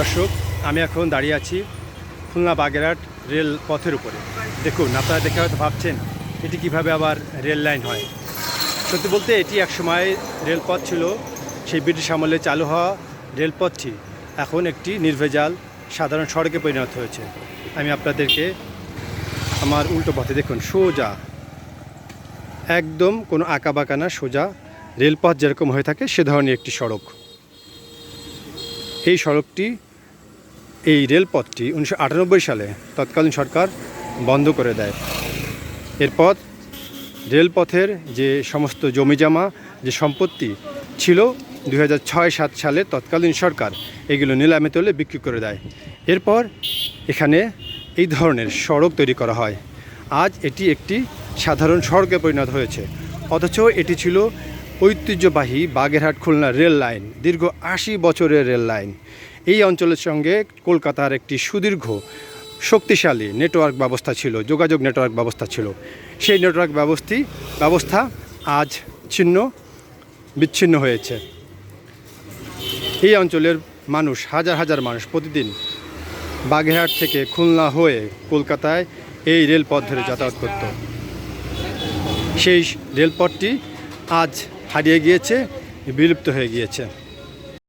দর্শক, আমি এখন দাঁড়িয়ে আছি খুলনা বাগেরহাট রেল পথের উপরে। দেখুন, আপনারা দেখে হয়তো ভাবছেন, এটি কীভাবে আবার রেল লাইন হয়? সত্যি বলতে, এটি একসময় রেলপথ ছিল, সেই ব্রিটিশ আমলে চালু হওয়া রেলপথটি এখন একটি নির্ভেজাল, সাধারণ সড়কে পরিণত হয়েছে। আমি আপনাদেরকে আমার উল্টো পথে দেখুন, সোজা, একদম কোনো আঁকা বাঁকা না, সোজা রেলপথ যেরকম হয়ে থাকে, সে ধরনের একটি সড়ক। এই সড়কটি, এই রেলপথটি উনিশশো আটানব্বই সালে তৎকালীন সরকার বন্ধ করে দেয়। এরপর রেলপথের যে সমস্ত জমিজমা, যে সম্পত্তি ছিল দু সাত সালে তৎকালীন সরকার এগুলো নিলামে তোলে বিক্রি করে দেয়। এরপর এখানে এই ধরনের সড়ক তৈরি করা হয়। আজ এটি একটি সাধারণ সড়কে পরিণত হয়েছে। অথচ এটি ছিল ঐতিহ্যবাহী বাগেরহাট খুলনা রেল লাইন, দীর্ঘ আশি বছরের রেল লাইন। এই অঞ্চলের সঙ্গে কলকাতার একটি সুদীর্ঘ, শক্তিশালী নেটওয়ার্ক ব্যবস্থা ছিল, যোগাযোগ নেটওয়ার্ক ব্যবস্থা ছিল। সেই নেটওয়ার্ক ব্যবস্থি, ব্যবস্থা আজ ছিন্ন, বিচ্ছিন্ন হয়েছে। এই অঞ্চলের মানুষ, হাজার হাজার মানুষ প্রতিদিন বাগেরহাট থেকে খুলনা হয়ে কলকাতায় এই রেলপথ ধরে যাতায়াত করত। সেই রেলপথটি আজ হারিয়ে গিয়েছে বিলুপ্ত হয়ে গিয়েছে।